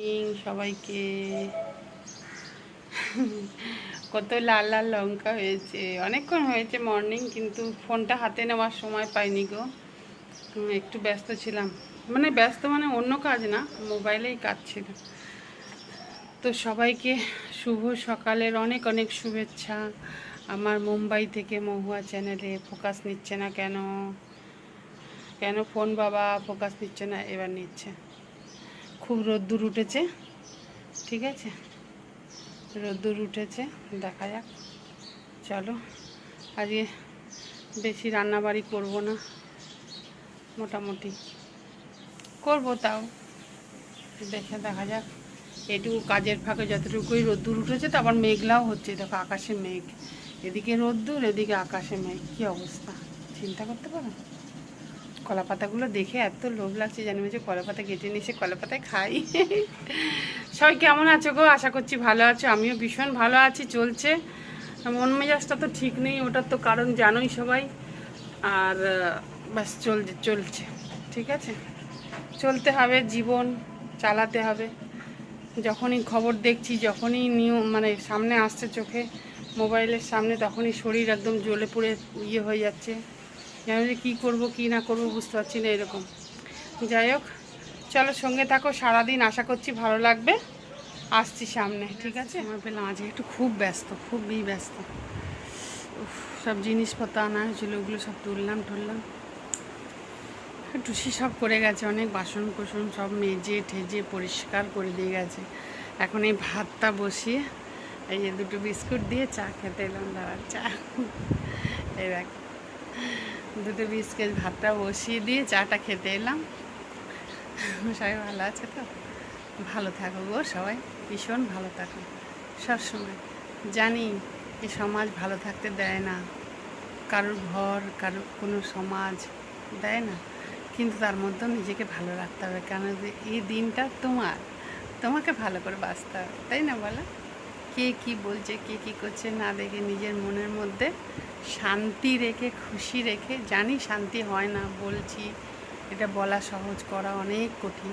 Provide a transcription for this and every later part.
Morning সবাইকে। কত লাল লাল লঙ্কা হয়েছে। অনেকক্ষণ হয়েছে মর্নিং কিন্তু ফোনটা হাতে নেওয়ার সময় পাইনি গো। একটু ব্যস্ত ছিলাম। মানে ব্যস্ত মানে অন্য কাজ না, মোবাইলেই কাজ ছিল। তো সবাইকে শুভ সকালের অনেক অনেক শুভেচ্ছা। আমার মুম্বাই থেকে মহুয়া চ্যানেলে ফোকাস নিচ্ছে না কেন? কেন ফোন বাবা ফোকাস নিচ্ছে না? এবার নিচ্ছে। খুব রোদ্দুর উঠেছে। ঠিক আছে? রোদ্দুর উঠেছে, দেখা যাক। চলো, আজকে বেশি রান্নাবাড়ি করব না। মোটামুটি করব তাও। দেখে দেখা যাক। এটুকু কাজের ফাঁকে যতটুকুই রোদ্দুর উঠেছে তো আবার মেঘলাও হচ্ছে। দেখো, আকাশে মেঘ। এদিকে রোদ্দুর, এদিকে আকাশে মেঘ। কী অবস্থা? চিন্তা করতে পারো? কলা পাতাগুলো দেখে এত লোভ লাগছে জানি যে কলা পাতা কেটে নিয়ে এসে কলা পাতায় খাই। সবাই কেমন আছো গো? আশা করছি ভালো আছো। আমিও ভীষণ ভালো আছি, চলছে। মন মেজাজটা তো ঠিক নেই, ওটার তো কারণ জানোই সবাই। আর ব্যাস চলছে চলছে, ঠিক আছে? চলতে হবে, জীবন চালাতে হবে। যখনই খবর দেখছি, যখনই নিউ মানে সামনে আসছে চোখে, মোবাইলের সামনে, তখনই শরীর একদম জ্বলে পড়ে ইয়ে হয়ে যাচ্ছে। জানি কী করব, কী না করব, বুঝতে পারছি না এরকম। যাই হোক, চলো সঙ্গে থাকো, সারাদিন আশা করছি ভালো লাগবে। আসছি সামনে, ঠিক আছে? আমার পেলাম, আজকে একটু খুব ব্যস্ত, খুবই ব্যস্ত। সব জিনিসপত্র আনা হয়েছিল ওগুলো সব তুললাম টুললাম টুসি সব করে গেছে, অনেক বাসন কোসন সব মেজে ঠেজে পরিষ্কার করে দিয়ে গেছে। এখন এই ভাতটা বসিয়ে, এই যে দুটো বিস্কুট দিয়ে চা খেতে এলাম দাঁড়ার চা। এই দেখ। দুটো বিস্কুট, ভাতটা বসিয়ে দিয়ে চাটা খেতে এলাম। সবাই ভালো আছে তো? ভালো থাকো গো সবাই, ভীষণ ভালো থাকো। সবসময় জানি যে সমাজ ভালো থাকতে দেয় না। কারোর ঘর, কারোর কোনো সমাজ দেয় না। কিন্তু তার মধ্যেও নিজেকে ভালো রাখতে হবে। কেন এই দিনটা তোমার, তোমাকে ভালো করে বাঁচতে হবে, তাই না বলো? কে কি বলছে, কে কি করছে না দেখে নিজের মনের মধ্যে শান্তি রেখে, খুশি রেখে, জানি শান্তি হয় না, বলছি, এটা বলা সহজ, করা অনেক কঠিন।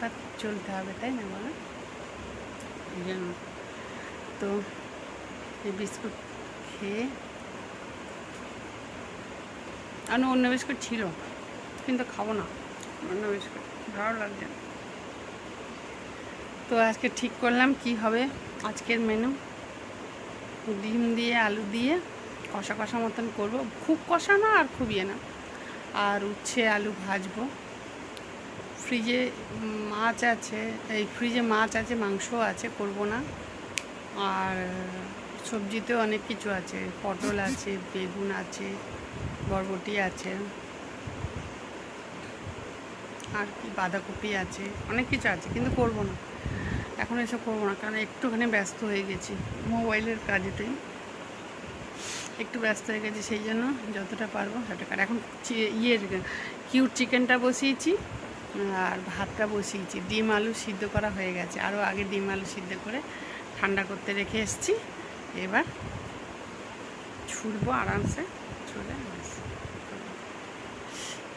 বাট চলতে হবে, তাই না বলো? এই জন্য তো এই বিস্কুট খেয়ে আর অন্য বিস্কুট ছিল, কিন্তু খাব না। অন্য বিস্কুট, ভালো লাগছে না। তো আজকে ঠিক করলাম, কি হবে? আজকের মেনু ডিম দিয়ে, আলু দিয়ে কষা কষা মতন করব। খুব কষা না আর খুব ইয়ে না। আর উচ্ছে আলু ভাজবো। ফ্রিজে মাছ আছে, এই ফ্রিজে মাছ আছে, মাংস আছে, করব না। আর সবজিতেও অনেক কিছু আছে। পটল আছে, বেগুন আছে, বরবটি আছে। আর কি? বাঁধাকপি আছে। অনেক কিছু আছে, কিন্তু করব না। এখন এসব করব না, কারণ একটুখানি ব্যস্ত হয়ে গেছি। মোবাইলের কাজেতেই একটু ব্যস্ত হয়ে গেছি, সেই জন্য যতটা পারব সেটা কার। এখন ইয়ের কিউট চিকেনটা বসিয়েছি, আর ভাতটা বসিয়েছি। ডিম আলু সিদ্ধ করা হয়ে গেছে। আরও আগে ডিম আলু সিদ্ধ করে ঠান্ডা করতে রেখে এসেছি। এবার ছুটবো আরামসে ব্যাস।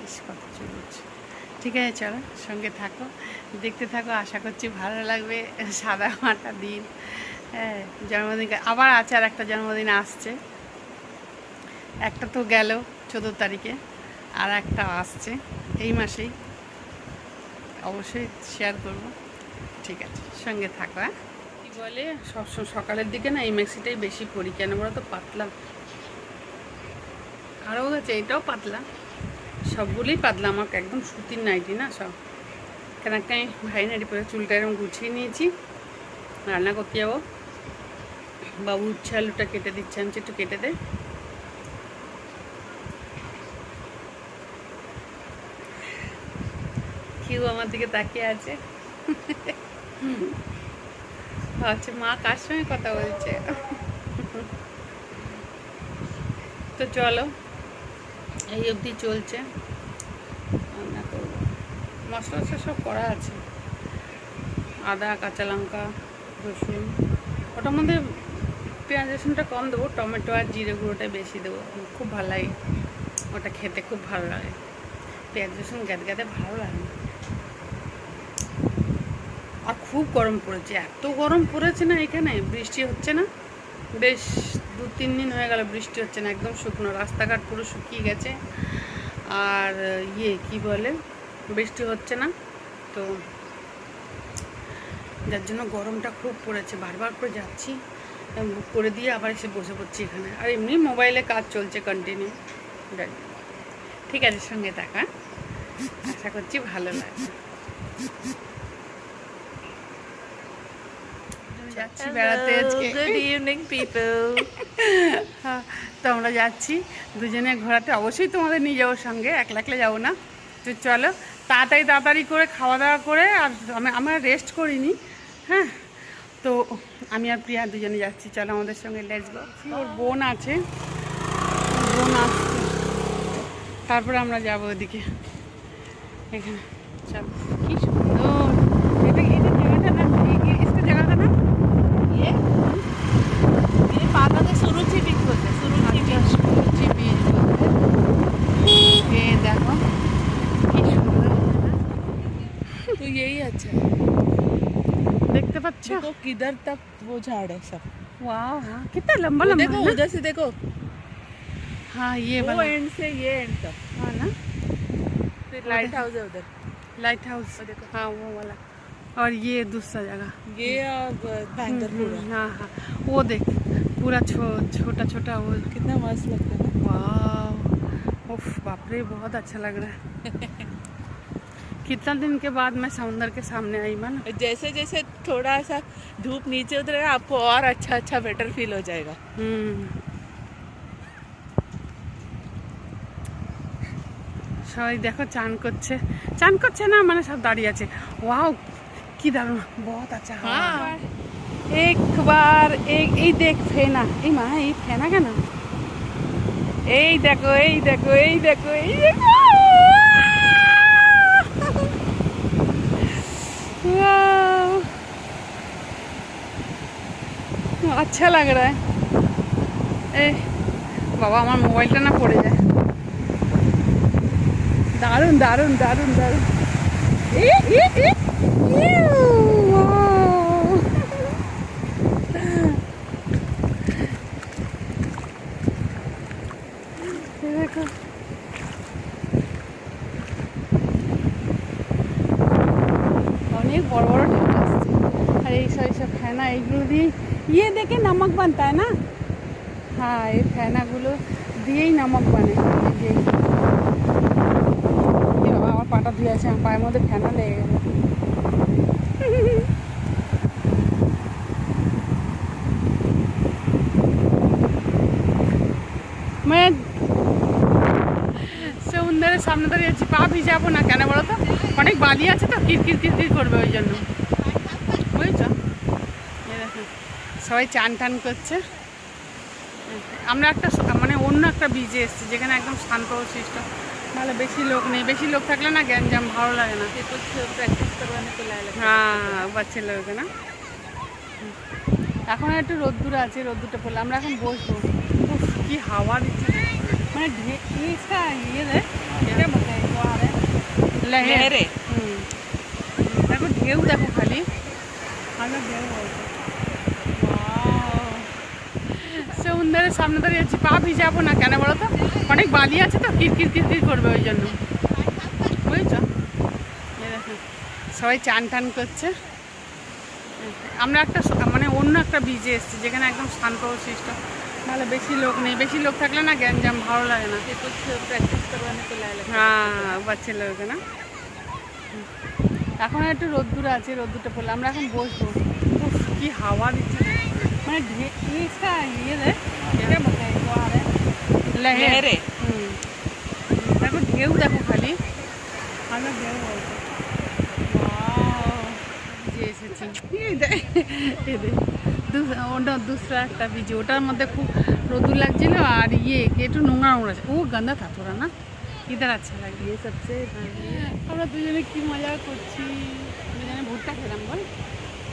ইস, কত চলছে ঠিক আছে, চলো সঙ্গে থাকো। দেখতে থাকো, আশা করছি ভালো লাগবে, সাদা মাটা দিন। হ্যাঁ জন্মদিন আবার আছে আর একটা জন্মদিন আসছে। একটা তো গেল চোদ্দ তারিখে, আর একটা আসছে এই মাসেই। অবশ্যই শেয়ার করব। ঠিক আছে, সঙ্গে থাকো হ্যাঁ। কী বলে সবসময় সকালের দিকে না এই মেক্সিটাই বেশি পরি। কেন বলো তো, পাতলা। আরও আছে, এটাও পাতলা। সবগুলোই পাতলা, আমাকে একদম সুতির নাইটি না সব। কেন একটা আমি ভাই নাইটি পরে চুলটা এরকম গুছিয়ে নিয়েছি। রান্না করতে যাব। বাবু উচ্ছে আলুটা কেটে দিচ্ছে, আমি একটু কেটে দে। কেউ আমার দিকে তাকিয়ে আছে। আচ্ছা মা কার সঙ্গে কথা বলছে? তো চলো। এই অবধি চলছে। করব মশলা টশলা সব করা আছে। আদা, কাঁচা লঙ্কা, রসুন। ওটার মধ্যে পেঁয়াজ, রসুনটা কম দেবো, টমেটো আর জিরে গুঁড়োটা বেশি দেবো। খুব ভালো লাগে। ওটা খেতে খুব ভালো লাগে। পেঁয়াজ, রসুন গাদে গাদে ভালো লাগে। আর খুব গরম পড়েছে। এত গরম পড়েছে না এখানে, বৃষ্টি হচ্ছে না? বেশ দু তিন দিন হয়ে গেল বৃষ্টি হচ্ছে না, একদম শুকনো। রাস্তাঘাট পুরো শুকিয়ে গেছে। আর ইয়ে কি বলে? বৃষ্টি হচ্ছে না, তো যার জন্য গরমটা খুব পড়েছে। বারবার করে যাচ্ছি বুক করে দিয়ে আবার এসে বসে পড়ছি এখানে। আর এমনি মোবাইলে কাজ চলছে কন্টিনিউ ঠিক আছে, সঙ্গে থাকা আশা করছি ভালো লাগবে। যাচ্ছি বেড়াতে আজকে। evening, people. হ্যাঁ, তো আমরা যাচ্ছি দুজনে ঘোরাতে। অবশ্যই তোমাদের নিয়ে যাব সঙ্গে একলা একলা যাব না। তো চলো তাড়াতাড়ি তাড়াতাড়ি করে খাওয়া দাওয়া করে আর আমি- আমরা রেস্ট করিনি। হ্যাঁ তো আমি আর প্রিয়া দুজনে যাচ্ছি। চলো আমাদের সঙ্গে লেটস গো ওর বোন আছে? বোন আসছে। তারপরে আমরা যাব ওদিকে। এখানে চলো। কি अच्छा। देखो किधर तक वो झाड़ है सब। वाह कितना लंबा लंबा देखो उधर से देखो। हाँ ये वो एंड से ये एंड तक। हाँ ना? फिर लाइट हाउस है उधर। लाइट हाउस देखो। हाँ वो वाला। और ये दूसरा जगह। ये अब हम्म, हाँ हाँ। वो देख पूरा छो, छोटा छोटा वो। कितना मस्त लगता है वाह बाप रे बहुत अच्छा लग रहा है। कितना दिन के बाद मैं समुंदर के सामने आई मैं ना जैसे जैसे थोड़ा सा धूप नीचे उतरेगा आपको और अच्छा अच्छा बेटर फील हो जाएगा হুম সবাই দেখো চান করছে চান করছে না মানে সব দাঁড়িয়ে আছে ওয়াও কি দারুণ বহুত আচ্ছা হ্যাঁ। একবার এই এই দেখ ফেনা এই মা এই ফেনা কেন এই দেখো এই দেখো এই দেখো এই দেখো আচ্ছা লাগ রা এ বাবা আমার মোবাইলটা না পড়ে যায় দারুণ দারুণ দারুণ দারুণ অনেক বড় বড় ঢাক আসছে আর এইসব এইসব ফেনা এইগুলো দিয়ে ইয়ে দেখে নামক বানতা হয় না হ্যাঁ এই ফেনাগুলো দিয়েই নামক বানে আমার পাটা ধুয়ে আছে আমার পায়ের মধ্যে ফেনা লেগে গেল মানে সমুদ্রের সামনে দাঁড়িয়ে আছি পা ভিজাবো না কেন বলো তো অনেক বালি আছে তো কিরকির কিরকির করবে ওই জন্য। সবাই চান টান করছে। আমরা একটা মানে অন্য একটা বিজে এসেছি যেখানে একদম শান্ত অবশিষ্ট নাহলে বেশি লোক নেই বেশি লোক থাকলে না গ্যাঞ্জাম ভালো লাগে না। হ্যাঁ বাচ্চা লোক না? এখন একটু রোদ্দুর আছে রোদ্দুরটা পড়লে। আমরা এখন বসবো। কি হাওয়া দিচ্ছে। মানে ঢেকে ইয়ে দেয় লেহেরে দেখো ঢেউ দেখো খালি আমরা ঢেউ সামনে দাঁড়িয়ে যাচ্ছি পা যাব না কেন বলো তো অনেক বালি আছে তো কিরকির কিরকির করবে ওই জন্য বুঝছ সবাই চান টান করছে আমরা একটা মানে অন্য একটা বীজে এসেছি যেখানে একদম শান্ত সিস্টেম তাহলে বেশি লোক নেই বেশি লোক থাকলে না গ্যাঞ্জাম ভালো লাগে না। প্র্যাকটিস করবানে চলে এলে হ্যাঁ বাচ্চা লোকে না? এখন একটু রোদ্দুর আছে রোদ্দুরটা পড়লে। আমরা এখন বসবো। কি হাওয়া দিচ্ছে। মানে ইসকা ইয়ে রে এটা বলতে লহেরে হুম। দেখো ঢেউ দেখো খালি। আমরা ঢেউ বলছি। যে এসেছি। এদের ওটা দুসরা একটা ভিজে ওটার মধ্যে খুব রোদুর লাগছিল আর ইয়ে একটু নোংরা নোংরা ও গন্ধা থা না। ইধার আচ্ছা লাগে ইয়ে সবচেয়ে আমরা দুজনে কি মজা করছি? দুজনে ভুট্টা খেলাম বল।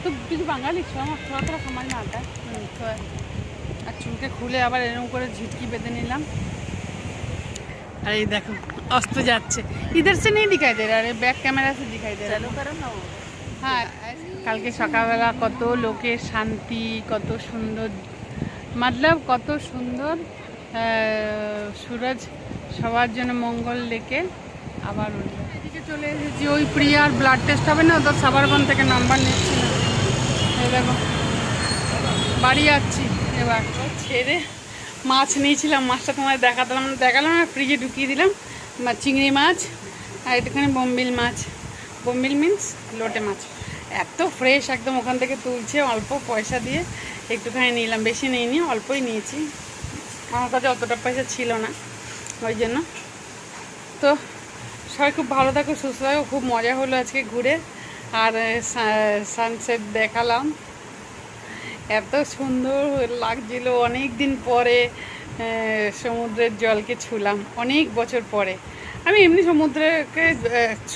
তো কিছু বাঙালি আমার থোড়া সময় না আটা। আর চুলকে খুলে আবার এরকম করে ঝিটকি বেঁধে নিলাম। আর এই দেখো অস্ত যাচ্ছে। ইধার সে নেই দিখাই দেয় আর ব্যাক ক্যামেরা সে দিখাই দেয় হ্যাঁ। কালকে সকালবেলা কত লোকের শান্তি, কত সুন্দর, মতলব কত সুন্দর সুরজ সবার জন্য মঙ্গল ডেকে আবার উঠল। এদিকে চলে এসেছি ওই প্রিয়ার ব্লাড টেস্ট হবে না তো সাবারবন থেকে নাম্বার নিচ্ছি না। দেখো, বাড়ি যাচ্ছি এবার। ছেড়ে মাছ নিয়েছিলাম, মাছটা তোমায় দেখাতাম দেখালাম না ফ্রিজে ঢুকিয়ে দিলাম। চিংড়ি মাছ আর একটুখানি বোম্বিল মাছ। বোম্বিল মিন্স লোটে মাছ। এত ফ্রেশ একদম ওখান থেকে তুলছে অল্প পয়সা দিয়ে একটুখানি নিলাম, বেশি নিইনি, অল্পই নিয়েছি। আমার কাছে অতটা পয়সা ছিল না, ওই জন্য। তো সবাই খুব ভালো থাকো, সুস্থ থাকো, খুব মজা হলো আজকে ঘুরে। আর সানসেট দেখালাম। এত সুন্দর লাগছিল অনেক দিন পরে সমুদ্রের জলকে ছুলাম, অনেক বছর পরে। আমি এমনি সমুদ্রকে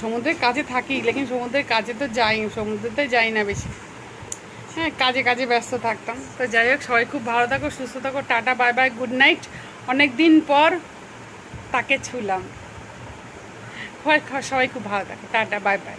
সমুদ্রের কাছে থাকি, লেকিন সমুদ্রের কাছে তো যাই, সমুদ্রতে যাই না বেশি। হ্যাঁ কাজে কাজে ব্যস্ত থাকতাম। তো যাই হোক, সবাই খুব ভালো থাকো, সুস্থ থাকো, tata, bye bye, good night. অনেক দিন পর তাকে ছুলাম। সবাই খুব ভালো থাকো, টাটা, বাই বাই।